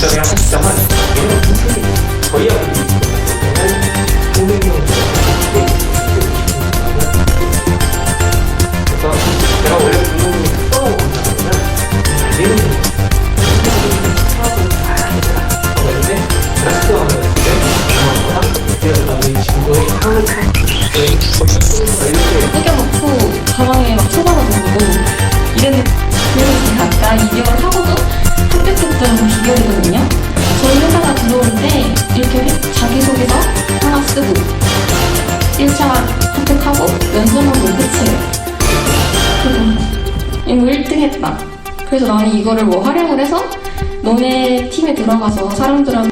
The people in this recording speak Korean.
Ternyata. 비결이거든요. 저희 회사가 때 이렇게 자기소개서 하나 쓰고 1차 합격하고 면접하고 끝이에요. 그리고 이거 1등 했다. 그래서 나는 이거를 뭐 활용을 해서 너네 팀에 들어가서 사람들한테